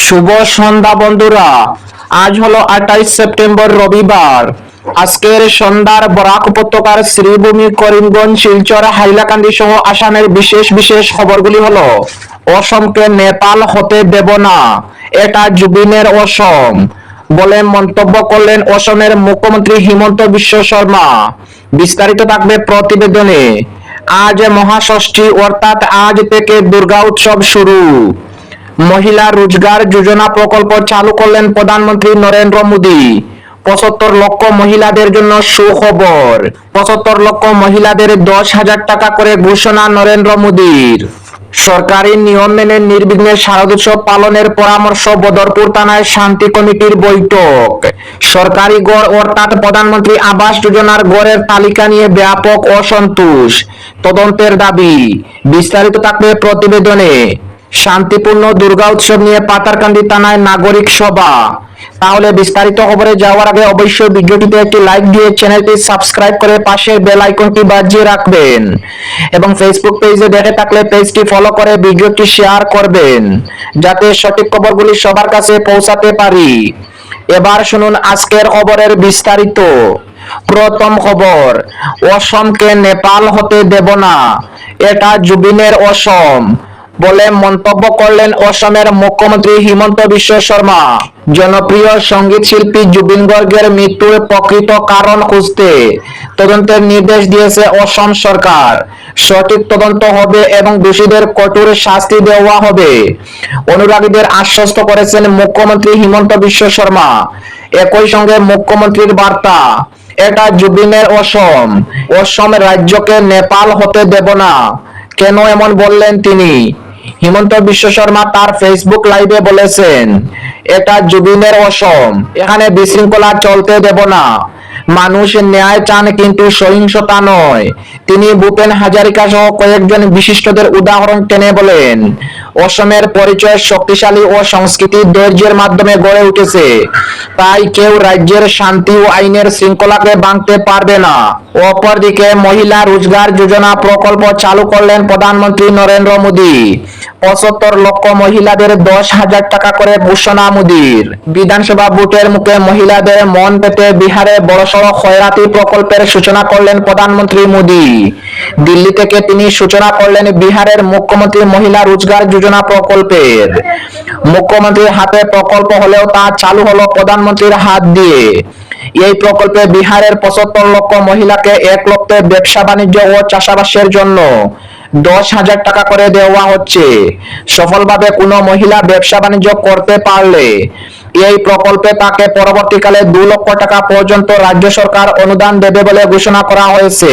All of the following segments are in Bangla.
শুভ সন্ধ্যা, বন্ধুরা। আজ হলো আঠাইশ সেপ্টেম্বর, রবিবার। আজকের সন্ধ্যার বরাক উপত্যকার শ্রীভূমি করিমগঞ্জ, শিলচর, হাইলাকান্দি সহ আসামের বিশেষ বিশেষ খবরগুলি হলো, অসমকে নেপাল হতে দেব না, এটা জুবিনের অসম বলে মন্তব্য করলেন অসমের মুখ্যমন্ত্রী হিমন্ত বিশ্ব শর্মা। বিস্তারিত থাকবে প্রতিবেদনে। আজ মহাষষ্ঠী, অর্থাৎ আজ থেকে দুর্গা উৎসব শুরু। মহিলা রোজগার যোজনা প্রকল্প চালু করলেন প্রধানমন্ত্রী নরেন্দ্র মোদী। পঁচাত্তর লক্ষ মহিলাদের জন্য সুখবর। পঁচাত্তর লক্ষ মহিলাদের দশ হাজার টাকা করে ঘোষণা নরেন্দ্র মোদীর। সরকারি নিয়ম মেনে নির্বিঘ্নে শারদোৎসব পালনের পরামর্শ বদরপুর থানায় শান্তি কমিটির বৈঠক। সরকারি গড় অর্থাৎ প্রধানমন্ত্রী আবাস যোজনার গড়ের তালিকা নিয়ে ব্যাপক অসন্তোষ। তদন্তের দাবি, বিস্তারিত থাকবে প্রতিবেদনে। শান্তিপূর্ণ দুর্গা উৎসব নিয়ে পাতারকান্দি থানায় নাগরিক সভা। তাহলে বিস্তারিত খবরে যাওয়ার আগে অবশ্যই ভিডিওটিতে একটি লাইক দিয়ে চ্যানেলটি সাবস্ক্রাইব করে পাশের বেল আইকনটি বাজিয়ে রাখবেন এবং ফেসবুক পেজে দেখে থাকলে পেজটি ফলো করে ভিডিওটি শেয়ার করবেন, যাতে সঠিক খবরগুলি সবার কাছে পৌঁছাতে পারি। এবার শুনুন আজকের খবরের বিস্তারিত। প্রথম খবর, অসমকে নেপাল হতে দেব না, এটা জুবিনের অসম। বলে মন্তব্য করলেন অসমের মুখ্যমন্ত্রী হিমন্ত বিশ্ব শর্মা। জনপ্রিয় সংগীত শিল্পী জুবিন গর্গের মৃত্যুর প্রকৃত কারণ খুঁজতে তদন্তের নির্দেশ দিয়েছে অসম সরকার। সঠিক তদন্ত হবে এবং দোষীদের কঠোর শাস্তি দেওয়া হবে। অনুরাগীদের আশ্বস্ত করেছেন মুখ্যমন্ত্রী হিমন্ত বিশ্ব শর্মা। একই সঙ্গে মুখ্যমন্ত্রীর বার্তা, এটা জুবিনের অসম। অসম রাজ্যকে নেপাল হতে দেব না। কেন এমন বললেন তিনি? হিমন্ত বিশ্ব শর্মা তার ফেসবুক লাইভে বলেছেন, এটা জুবিনের অসম, এখানে বিশৃঙ্খলা চলতে দেব না। মানুষ ন্যায় চান কিন্তু সহিংসতা নয়। তিনি ভূপেন হাজারিকা সহ কয়েকজন বিশিষ্টদের উদাহরণ টেনে বলেন, অসমের পরিচয় শক্তিশালী ও সংস্কৃতি ধৈর্যের মাধ্যমে গড়ে উঠেছে। তাই কেউ রাজ্যের শান্তি ও আইনের শৃঙ্খলাকে ভাঙতে পারবে না। অপরদিকে মহিলা রোজগার যোজনা প্রকল্প চালু করলেন প্রধানমন্ত্রী নরেন্দ্র মোদী। পঁচাত্তর লক্ষ মহিলাদের দশ হাজার টাকা করে ঘোষণা মোদীর। বিধানসভা ভোটের মুখে মহিলাদের মন পেতে বিহারে খয়রাতি প্রকল্পের সূচনা করলেন প্রধানমন্ত্রী মোদী। দিল্লি থেকে তিনি সূচনা করলেন বিহারের মুখ্যমন্ত্রী মহিলা রোজগার যোজনা প্রকল্পের। মুখ্যমন্ত্রীর হাতে প্রকল্প হলেও তা চালু হলো প্রধানমন্ত্রীর হাত দিয়ে। এই প্রকল্পে বিহারের পঁচাত্তর লক্ষ মহিলাকে এক লক্ষে ব্যবসা বাণিজ্য ও চাষাবাসের জন্য দশ হাজার টাকা করে দেওয়া হচ্ছে। সফলভাবে কোনো মহিলা ব্যবসা বাণিজ্য করতে পারলে এই প্রকল্পে তাকে পরবর্তীকালে দু লক্ষ টাকা পর্যন্ত রাজ্য সরকার অনুদান দেবে বলে ঘোষণা করা হয়েছে।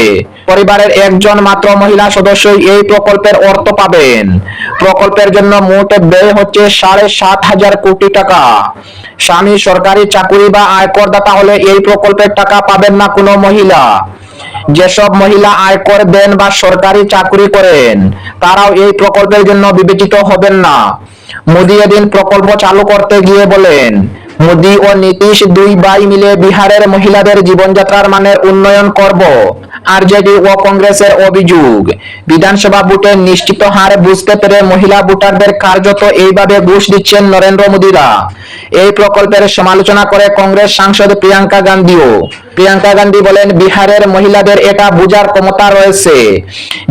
পরিবারের একজন মাত্র মহিলা সদস্যই এই প্রকল্পের অর্থ পাবেন। প্রকল্পের জন্য মোট ব্যয় হচ্ছে সাড়ে সাত হাজার কোটি টাকা। স্বামী, সরকারি চাকুরি বা আয়করদাতা হলে এই প্রকল্পের টাকা পাবেন না কোনো মহিলা। যেসব মহিলা আয়কর দেন বা সরকারি চাকরি করেন, তারাও এই প্রকল্পের জন্য বিবেচিত হবেন না। মোদি এদিন প্রকল্প চালু করতে গিয়ে বলেন, মোদী ও নীতিশ দুই বাই মিলে বিহারের মহিলাদের জীবনযাত্রার মানের উন্নয়ন করব। আরজেডি ও কংগ্রেসের অভিযোগ, বিধানসভা ভোটের নিশ্চিত হার বুঝতে পেরে মহিলা ভোটারদের কার্যত এইভাবে ঘুষ দিচ্ছেন নরেন্দ্র মোদীরা। এই প্রকল্পের সমালোচনা করে কংগ্রেস সাংসদ প্রিয়াঙ্কা গান্ধীও। প্রিয়াঙ্কা গান্ধী বলেন, বিহারের মহিলাদের এটা বোঝার ক্ষমতা রয়েছে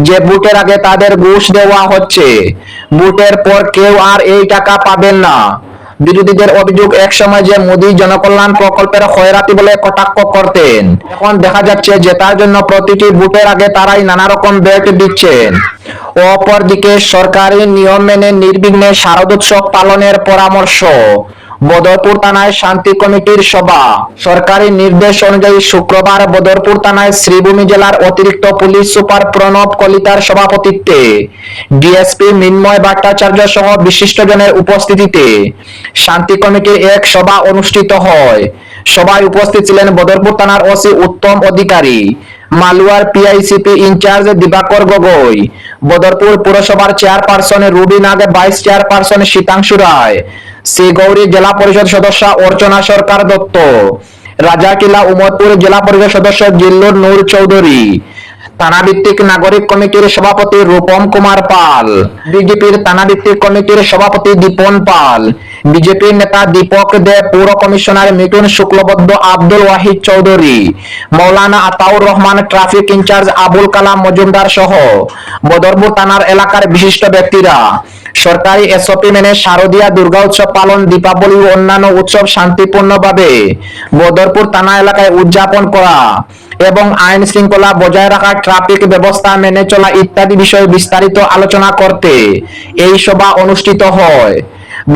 যে ভোটের আগে তাদের ঘুষ দেওয়া হচ্ছে। ভোটের পর কেউ আর এই টাকা পাবেন না। বিরোধীদের অভিযোগ এক সময় যে মোদী জনকল্যাণ প্রকল্পের খয়রাতি বলে কটাক্ষ করতেন। এখন দেখা যাচ্ছে যে তার জন্য প্রতিটি ভোটের আগে তারাই নানা রকম ব্যাগ দিচ্ছেন। অপরদিকে সরকারি নিয়ম মেনে নির্বিঘ্নে শারদোৎসব পালনের পরামর্শ। বদরপুর থানায় শান্তি কমিটির সভা। সরকারি নির্দেশ অনুযায়ী শুক্রবার বদরপুর থানায় শ্রীভূমি জেলার অতিরিক্ত পুলিশ সুপার প্রণব কলিতার সভাপতিত্বে, ডিএসপি মিন্ময় ভট্টাচার্য সহ বিশিষ্টজনের উপস্থিতিতে শান্তি কমিটির এক সভা অনুষ্ঠিত হয়। সভায় উপস্থিত ছিলেন বদরপুর থানার ওসি উত্তম অধিকারী মালুয়ার পিআইসিপি ইনচার্জ দিবাকর গগৈ। বদরপুর পুরসভার chairperson Ruby Nag vice chairperson Shitangshu Roy. Srigouri জেলা পরিষদ সদস্য অর্চনা সরকার দত্ত। রাজাকিলা উমরপুর জেলা পরিষদ সদস্য জিল্লুর নূর চৌধুরী। থানাভিত্তিক নাগরিক কমিটির সভাপতি রূপম কুমার পাল, বিজেপির থানাভিত্তিক কমিটির সভাপতি দীপন পাল, বিজেপির নেতা দীপক দে, পৌর commissioner Mithun Shuklabaddha, Abdul Wahid Chowdhury, Maulana Ataur Rahman traffic incharge Abul Kalam Majumdar সহ বদরপুর থানার এলাকার বিশিষ্ট ব্যক্তিরা। সরকারি এসওপি মেনে শারদীয়া দুর্গা উৎসব পালন, দীপাবলি ও অন্যান্য উৎসব শান্তিপূর্ণভাবে বদরপুর থানা এলাকায় উদযাপন করা। এবং আইন শৃঙ্খলা বজায় রাখা ট্রাফিক ব্যবস্থা মেনে চলা ইত্যাদি বিষয়ে বিস্তারিত আলোচনা করতে এই সভা অনুষ্ঠিত হয়।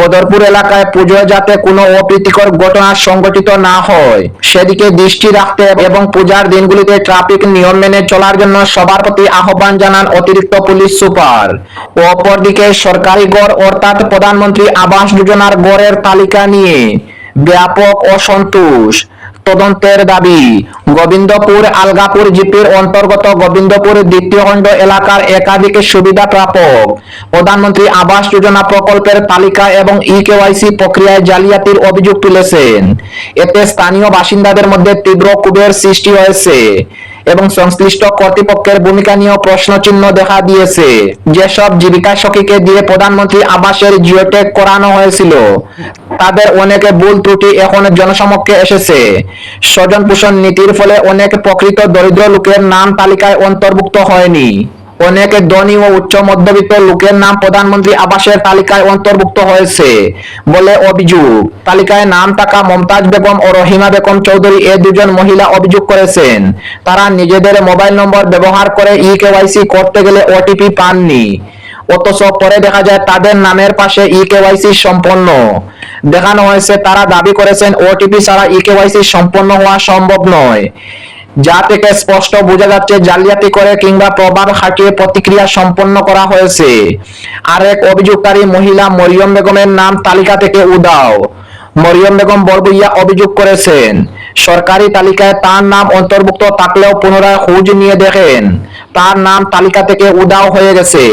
বদরপুর এলাকায় পুজোয় যাতে কোনো অপ্রীতিকর ঘটনা সংঘটিত না হয়, সেদিকে দৃষ্টি রাখতে এবং পূজার দিনগুলিতে ট্রাফিক নিয়ম মেনে চলার জন্য সবার প্রতি আহ্বান জানান অতিরিক্ত পুলিশ সুপার। অপরদিকে সরকারি গড় অর্থাৎ প্রধানমন্ত্রী আবাস যোজনার গড়ের তালিকা নিয়ে ব্যাপক অসন্তোষ। তদন্তের দাবি, গোবিন্দপুর আলগাপুর জিপির অন্তর্গত গোবিন্দপুর দ্বিতীয় খণ্ড এলাকার একাধিক সুবিধা প্রাপক। প্রধানমন্ত্রী আবাস যোজনা প্রকল্পের তালিকা এবং ই কেওয়াইসি প্রক্রিয়ায় জালিয়াতির অভিযোগ তুলেছেন। এতে স্থানীয় বাসিন্দাদের মধ্যে তীব্র কুবের সৃষ্টি হয়েছে। এবং সংশ্লিষ্ট কর্তৃপক্ষের ভূমিকা নিয়েও প্রশ্নচিহ্ন দেখা দিয়েছে। যেসব জীবিকা সখীকে দিয়ে প্রধানমন্ত্রী আবাসের জিওটেক করানো হয়েছিল, তাদের অনেকে ভুল ত্রুটি এখন জনসমক্ষে এসেছে। স্বজন পোষণ নীতির ফলে অনেক প্রকৃত দরিদ্র লোকের নাম তালিকায় অন্তর্ভুক্ত হয়নি। অনেক ধনী ও উচ্চ মধ্যবিত্ত লোকের নাম প্রধানমন্ত্রী আবাসের তালিকায় অন্তর্ভুক্ত হয়েছে বলে অভিযোগ। তালিকায় নাম থাকা মমতাজ বেগম ও রহিমা বেগম চৌধুরী এ দুজন মহিলা অভিযোগ করেছেন। তারা নিজেদের মোবাইল নম্বর ব্যবহার করে ই কেওয়াইসি করতে গেলে ওটিপি পাননি। অথচ পরে দেখা যায় তাদের নামের পাশে ই কেওয়াইসি সম্পন্ন। দেখানো হয়েছে তারা দাবি করেছেন, ওটিপি ছাড়া ই কেওয়াইসি সম্পন্ন হওয়া সম্ভব নয়। যা থেকে স্পষ্ট বোঝা যাচ্ছে জালিয়াতি করে কিংবা প্রভাব খাটিয়ে প্রতিক্রিয়া সম্পন্ন করা হয়েছে। আরেক অভিযোগকারী মহিলা মরিয়ম বেগমের নাম তালিকা থেকে উদাও মরিয়ম বেগম বরবইয়া অভিযোগ করেছেন, সরকারি তালিকায় তার নাম অন্তর্ভুক্ত থাকলেও পুনরায় খোঁজ নিয়ে দেখেন, তার নাম তালিকা থেকে উদাও হয়ে গেছে।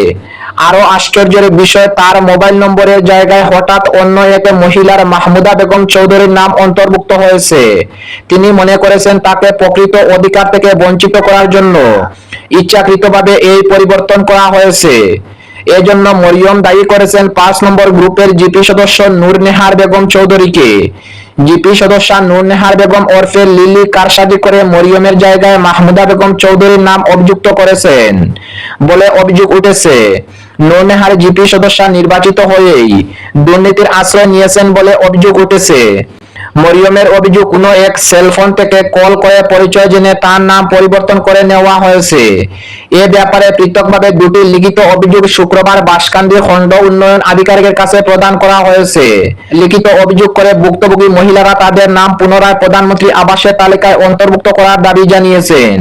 আরও আশ্চর্যের বিষয়, তার মোবাইল নম্বরের জায়গায় হঠাৎ অন্য এক মহিলার মাহমুদা বেগম চৌধুরীর নাম অন্তর্ভুক্ত হয়েছে। তিনি মনে করেছেন তাকে প্রকৃত অধিকার থেকে বঞ্চিত করার জন্য ইচ্ছাকৃতভাবে এই পরিবর্তন করা হয়েছে। এজন্য মরিয়ম দায়ী করেছেন পাঁচ নম্বর গ্রুপের জিপি সদস্য নূর নেহার বেগম চৌধুরীকে। জিপি সদস্য নূর নেহার বেগম ওরফে লিলি কারসাজি করে মরিয়মের জায়গায় মাহমুদা বেগম চৌধুরীর নাম অভিযুক্ত করেছেন বলে অভিযোগ উঠেছে। নূর নেহার জিপি সদস্য নির্বাচিত হয়েই দুর্নীতির আশ্রয় নিয়েছেন বলে অভিযোগ উঠেছে। মরিয়মের অভিযোগ, কোনো এক সেলফোন থেকে কল করে পরিচয় জেনে তার নাম পরিবর্তন করে নেওয়া হয়েছে। এ ব্যাপারে পৃথকভাবে দুটি লিখিত অভিযোগ শুক্রবার বাসকান্দি খণ্ড উন্নয়ন আধিকারিকের কাছে প্রদান করা হয়েছে। লিখিত অভিযোগ করে ভুক্তভোগী মহিলারা তাদের নাম পুনরায় প্রধানমন্ত্রী আবাসের তালিকায় অন্তর্ভুক্ত করার দাবি জানিয়েছেন।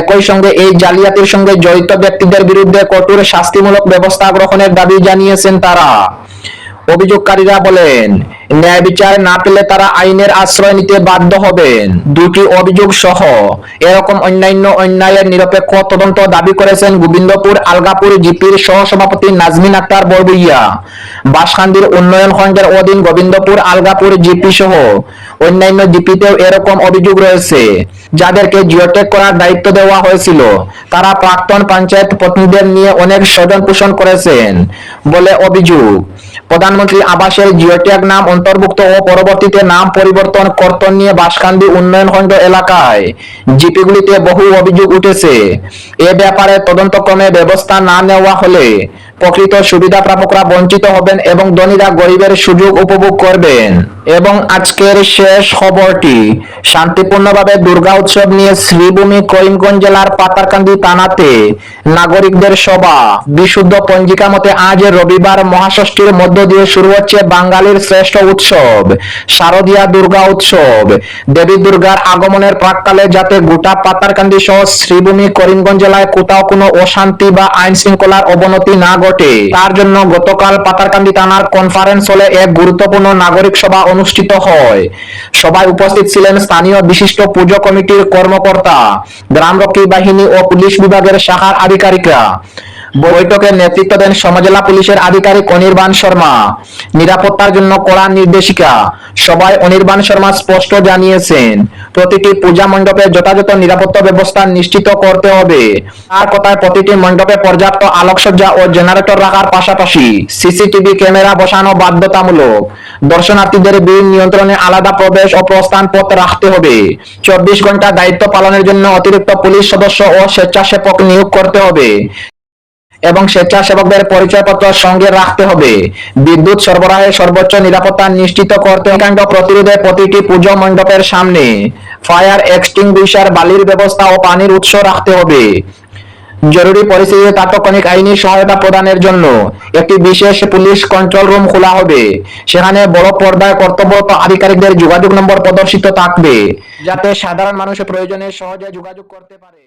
একই সঙ্গে এই জালিয়াতির সঙ্গে জড়িত ব্যক্তিদের বিরুদ্ধে কঠোর শাস্তিমূলক ব্যবস্থা গ্রহণের দাবি জানিয়েছেন তারা। অভিযোগকারীরা বলেন ন্যায় বিচার না পেলে তারা আইনের আশ্রয় নিতে বাধ্য হবেন। দুটি অভিযোগ সহ, এরকম অন্যান্য অন্যায়ের নিরপেক্ষ তদন্ত দাবি করেছেন গোবিন্দপুর, আলগাপুর জিপির সহসভাপতি নাজমিন আক্তার বরবইয়া বাসখান্দির উন্নয়ন খণ্ডের অধীন গোবিন্দপুর, আলগাপুর জিপি সহ অন্যান্য জিপিতেও এরকম অভিযোগ রয়েছে, যাদেরকে জিওটেক করার দায়িত্ব দেওয়া হয়েছিল। তারা প্রাক্তন পঞ্চায়েত প্রতিনিধিদের নিয়ে অনেক স্বজন পোষণ করেছেন বলে অভিযোগ। প্রধানমন্ত্রী আবাসের জিওট্যাগ নাম অন্তর্ভুক্ত ও পরবর্তীতে নাম পরিবর্তন, কর্তন নিয়ে বাসকান্দি উন্নয়ন খণ্ড এলাকায়। জিপিগুলিতে বহু অভিযোগ উঠেছে। এ ব্যাপারে তদন্তক্রমে ব্যবস্থা না নেওয়া হলে প্রকৃত সুবিধা প্রাপকরা বঞ্চিত হবেন এবং ধনীরা গরিবের সুযোগ উপভোগ করবেন। এবং আজকের শেষ খবরটি, শান্তিপূর্ণভাবে দুর্গা উৎসব নিয়ে শ্রীভূমি করিমগঞ্জ জেলার পাতারকান্দি থানাতে নাগরিকদের সভা। বিশুদ্ধ পঞ্জিকা মতে আজ রবিবার মহাষষ্ঠীর মধ্য দিয়ে শুরু হচ্ছে বাঙালির শ্রেষ্ঠ উৎসব, শারদীয়া দুর্গা উৎসব। দেবী দুর্গার আগমনের প্রাককালে যাতে গোটা পাতারকান্দি সহ শ্রীভূমি করিমগঞ্জ জেলায় কোথাও কোনো অশান্তি বা আইন শৃঙ্খলার অবনতি না ঘটে তার জন্য গতকাল পাতারকান্দি থানার কনফারেন্স হলে এক গুরুত্বপূর্ণ নাগরিক সভা অনুষ্ঠিত হয়। সভায় উপস্থিত ছিলেন স্থানীয় বিশিষ্ট পুজো কমিটির কর্মকর্তা গ্রামরক্ষী বাহিনী ও পুলিশ বিভাগের শাখার আধিকারিকরা। বৈঠকে নেতৃত্ব দেন সমজেলা পুলিশের আধিকারিক অনির্বাণ শর্মা। নিরাপত্তার জন্য কড়া নির্দেশিকা। সবাই অনির্বাণ শর্মা স্পষ্ট জানিয়েছেন, প্রতিটি পূজা মণ্ডপে যথাযথ নিরাপত্তা ব্যবস্থা নিশ্চিত করতে হবে। তার কথায় প্রতিটি মণ্ডপে পর্যাপ্ত আলোকসজ্জা ও জেনারেটর রাখার পাশাপাশি সিসিটিভি ক্যামেরা বসানো বাধ্যতামূলক। দর্শনার্থীদের ভিড় নিয়ন্ত্রণে আলাদা প্রবেশ ও প্রস্থান পথ রাখতে হবে। চব্বিশ ঘণ্টা দায়িত্ব পালনের জন্য অতিরিক্ত পুলিশ সদস্য ও স্বেচ্ছাসেবক নিয়োগ করতে হবে। এবং স্বেচ্ছাসেবকদের পরিচয়পত্র সঙ্গে রাখতে হবে। বিদ্যুৎ সরবরাহের সর্বোচ্চ নিরাপত্তা নিশ্চিত করতে কাণ্ড প্রতিরোধে প্রতিটি পুজো মণ্ডপের সামনে ফায়ার এক্সটিংগুইশার, বালির ব্যবস্থা ও পানির উৎস রাখতে হবে। জরুরি পরিস্থিতিতে তাৎক্ষণিক আইনি সহায়তা প্রদানের জন্য একটি বিশেষ পুলিশ কন্ট্রোল রুম খোলা হবে। সেখানে বড় পর্দায় কর্তব্যরত আধিকারিকদের যোগাযোগ নম্বর প্রদর্শিত থাকবে, যাতে সাধারণ মানুষের প্রয়োজনে সহজে যোগাযোগ করতে পারে।